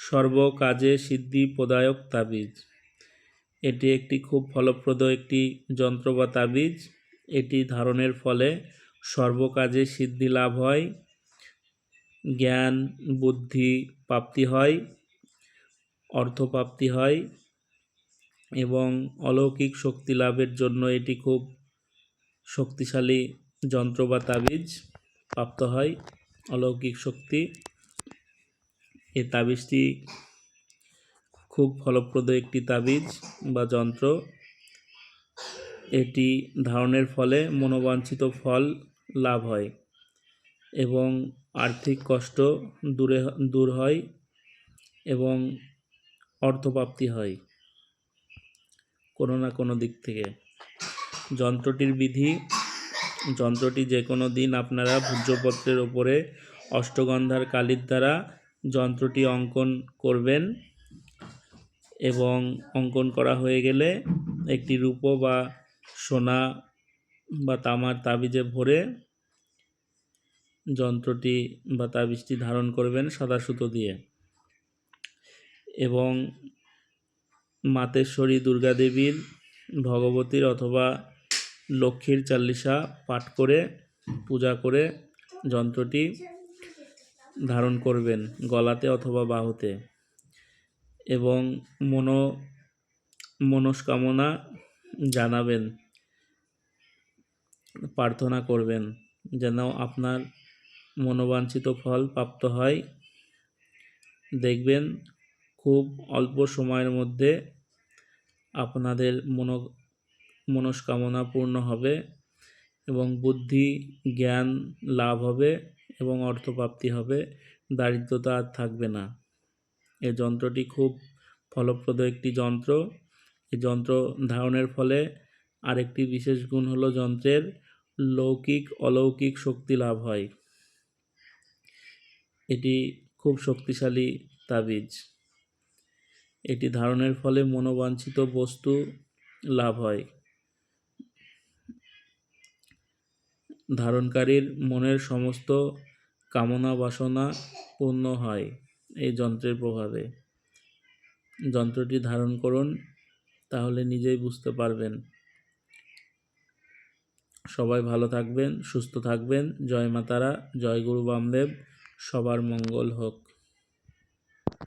সর্ব কাজে সিদ্ধি প্রদায়ক তাবিজ। এটি একটি খুব ফলপ্রদ একটি যন্ত্র বা তাবিজ। এটি ধারণের ফলে সর্বকাজে সিদ্ধি লাভ হয়, জ্ঞান, বুদ্ধি প্রাপ্তি হয় অর্থপ্রাপ্তি হয় এবং অলৌকিক শক্তি লাভের জন্য এটি খুব শক্তিশালী যন্ত্র বা তাবিজ প্রাপ্ত হয়। অলৌকিক শক্তি এই তাবিজটি খুব ফলপ্রদ একটি তাবিজ বা যন্ত্র। এটি ধারণের ফলে মনোবাঞ্ছিত ফল লাভ হয় এবং আর্থিক কষ্ট দূরে, দূর হয় এবং অর্থপ্রাপ্তি হয় কোনো না কোনো দিক থেকে। যন্ত্রটির বিধি, যন্ত্রটি যে কোনো দিন আপনারা ভূর্জপত্রের ওপরে অষ্টগন্ধার কালির দ্বারা যন্ত্রটি অঙ্কন করবেন এবং অঙ্কন করা হয়ে গেলে একটি রূপো বা সোনা বা তামার তাবিজে ভরে যন্ত্রটি বা তাবিজটি ধারণ করবেন সাদা সুতো দিয়ে। এবং মাতেশ্বরী দুর্গা দেবীর ভগবতীর অথবা লক্ষ্মীর চাল্লিশা পাঠ করে, পূজা করে যন্ত্রটি ধারণ করবেন গলাতে অথবা বাহুতে এবং মনো, মনস্কামনা জানাবেন, প্রার্থনা করবেন যেন আপনার মনোবাঞ্ছিত ফল প্রাপ্ত হয়। দেখবেন খুব অল্প সময়ের মধ্যে আপনাদের মনো, মনস্কামনা পূর্ণ হবে। এবং বুদ্ধি, জ্ঞান লাভ হবে এবং অর্থপ্রাপ্তি হবে, দারিদ্রতা আর থাকবে না। এই যন্ত্রটি খুব ফলপ্রদ একটি যন্ত্র। এই যন্ত্র ধারণের ফলে আরেকটি বিশেষ গুণ হলো যন্ত্রের লৌকিক, অলৌকিক শক্তি লাভ হয়। এটি খুব শক্তিশালী তাবিজ। এটি ধারণের ফলে মনোবাঞ্ছিত বস্তু লাভ হয়। ধারণকারীর মনের সমস্ত কামনা বাসনা পূর্ণ হয় এই যন্ত্রের প্রভাবে। যন্ত্রটি ধারণ করুন, তাহলে নিজেই বুঝতে পারবেন। সবাই ভালো থাকবেন, সুস্থ থাকবেন। জয় মাতারা, জয় গুরু বামদেব, সবার মঙ্গল হোক।